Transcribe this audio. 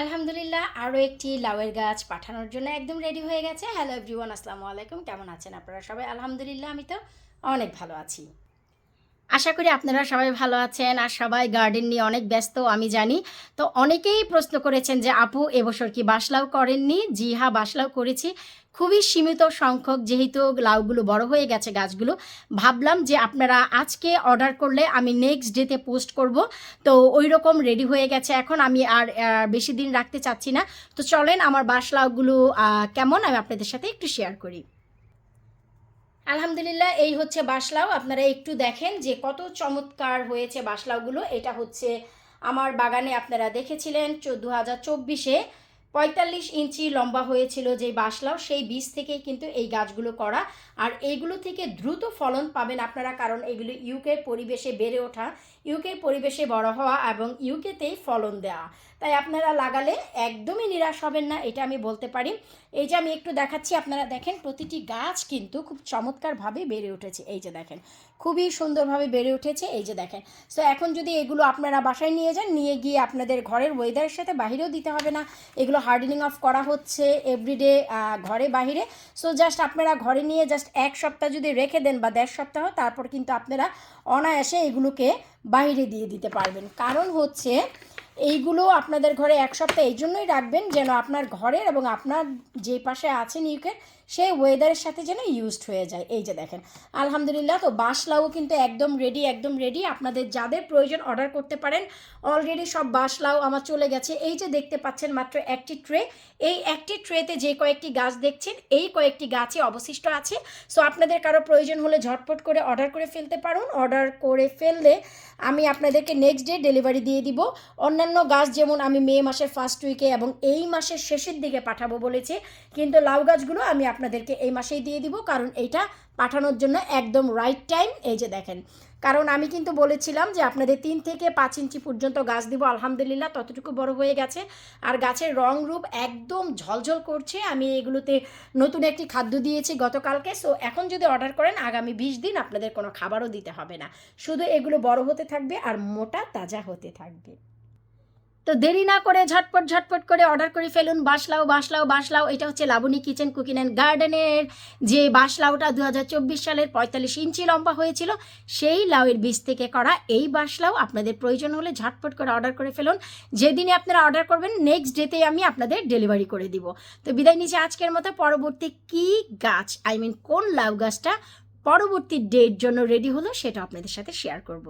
আলহামদুলিল্লাহ আরও একটি লাউয়ের গাছ পাঠানোর জন্য একদম রেডি হয়ে গেছে। হ্যালো এভরিওয়ান আসসালামু আলাইকুম। কেমন আছেন আপনারা সবাই? আলহামদুলিল্লাহ, আমি তো অনেক ভালো আছি। আশা করি আপনারা সবাই ভালো আছেন আর সবাই গার্ডেন নিয়ে অনেক ব্যস্ত, আমি জানি। তো অনেকেই প্রশ্ন করেছেন যে, আপু, এবছর কি বাসলাও করেননি? জি হা বাসলাও করেছি। খুবই সীমিত সংখ্যক, যেহেতু লাউগুলো বড় হয়ে গেছে গাছগুলো। ভাবলাম যে, আপনারা আজকে অর্ডার করলে আমি নেক্সট ডেতে পোস্ট করব। তো ওই রকম রেডি হয়ে গেছে এখন, আমি আর বেশি দিন রাখতে চাচ্ছি না। তো চলেন, আমার বাসলাউগুলো কেমন, আমি আপনাদের সাথে একটু শেয়ার করি। আলহামদুলিল্লাহ, এই হচ্ছে বাসলাও। আপনারা একটু দেখেন যে কত চমৎকার হয়েছে বাসলাওগুলো। এটা হচ্ছে আমার বাগানে আপনারা দেখেছিলেন দু হাজার চব্বিশে পঁয়তাল্লিশ ইঞ্চি লম্বা হয়েছিল যে বাসলাও, সেই বীজ থেকেই কিন্তু এই গাছগুলো করা। আর এইগুলো থেকে দ্রুত ফলন পাবেন আপনারা, কারণ এগুলো ইউকের পরিবেশে বেড়ে ওঠা ইউকের পরিবেশে বড় হওয়া এবং ইউকেতেই ফলন দেওয়া। তাই আপনারা লাগালে একদমই নিরাশ হবেন না, এটা আমি বলতে পারি। এই যে আমি একটু দেখাচ্ছি, আপনারা দেখেন প্রতিটি গাছ কিন্তু খুব চমৎকারভাবে বেড়ে উঠেছে। এই যে দেখেন, খুবই সুন্দরভাবে বেড়ে উঠেছে। এই যে দেখেন সো এখন যদি এগুলো আপনারা বাসায় নিয়ে যান, নিয়ে গিয়ে আপনাদের ঘরের ওয়েদারের সাথে বাহিরেও দিতে হবে না। এগুলো হার্ডেনিং অফ করা হচ্ছে এভরিডে ঘরে বাহিরে। সো জাস্ট আপনারা ঘরে নিয়ে জাস্ট এক সপ্তাহ যদি রেখে দেন বা দেড় সপ্তাহ, তারপর কিন্তু আপনারা অনায়াসে এগুলোকে বাইরে দিয়ে দিতে পারবেন। কারণ হচ্ছে এইগুলো আপনাদের ঘরে এক সপ্তাহ এই জন্যই রাখবেন যেন আপনার ঘরের এবং আপনার যে পাশে আছেন ইউকের সেই ওয়েদারের সাথে যেন ইউজড হয়ে যায়। এই যে দেখেন, আলহামদুলিল্লাহ তো বাসলাও কিন্তু একদম রেডি একদম রেডি আপনাদের যাদের প্রয়োজন অর্ডার করতে পারেন অলরেডি সব বাসলাও আমার চলে গেছে। এই যে দেখতে পাচ্ছেন মাত্র একটি ট্রে এই একটি ট্রেতে যে কয়েকটি গাছ দেখছেন, এই কয়েকটি গাছই অবশিষ্ট আছে। সো আপনাদের কারও প্রয়োজন হলে ঝটপট করে অর্ডার করে ফেলতে পারুন। অর্ডার করে ফেললে আমি আপনাদেরকে নেক্সট ডে ডেলিভারি দিয়ে দিব। অন্যান্য গাছ যেমন আমি মে মাসের ফার্স্ট উইকে এবং এই মাসের শেষের দিকে পাঠাবো বলেছি, কিন্তু লাউ গাছগুলো আমি আপনাদেরকে এই মাসেই দিয়ে দিব, কারণ এইটা পাঠানোর জন্য একদম রাইট টাইম এই যে দেখেন, কারণ আমি কিন্তু বলেছিলাম যে আপনাদের তিন থেকে পাঁচ ইঞ্চি পর্যন্ত গাছ দিব, আলহামদুলিল্লাহ, ততটুকু বড় হয়ে গেছে। আর গাছের রং রূপ একদম ঝলঝল করছে। আমি এগুলোতে নতুন একটি খাদ্য দিয়েছি গতকালকে। সো এখন যদি অর্ডার করেন, আগামী বিশ দিন আপনাদের কোনো খাবারও দিতে হবে না। শুধু এগুলো বড় হতে থাকবে আর মোটা, তাজা হতে থাকবে। তো দেরি না করে ঝটপট ঝটপট করে অর্ডার করে ফেলুন। বাসলাও বাসলাও বাসলাও, এটা হচ্ছে লাবণী কিচেন কুকিং অ্যান্ড গার্ডেনের যে বাসলাওটা দু সালের পঁয়তাল্লিশ ইঞ্চি লম্বা হয়েছিল, সেই লাউয়ের বীজ থেকে করা এই বাসলাও আপনাদের প্রয়োজন হলে ঝটপট করে অর্ডার করে ফেলুন। যেদিনে আপনারা অর্ডার করবেন নেক্সট ডেতেই আমি আপনাদের ডেলিভারি করে দিব। তো বিদায় নিচে আজকের মতো। পরবর্তী কি গাছ আই মিন কোন লাউ গাছটা পরবর্তী ডেট জন্য রেডি হলো, সেটা আপনাদের সাথে শেয়ার করব।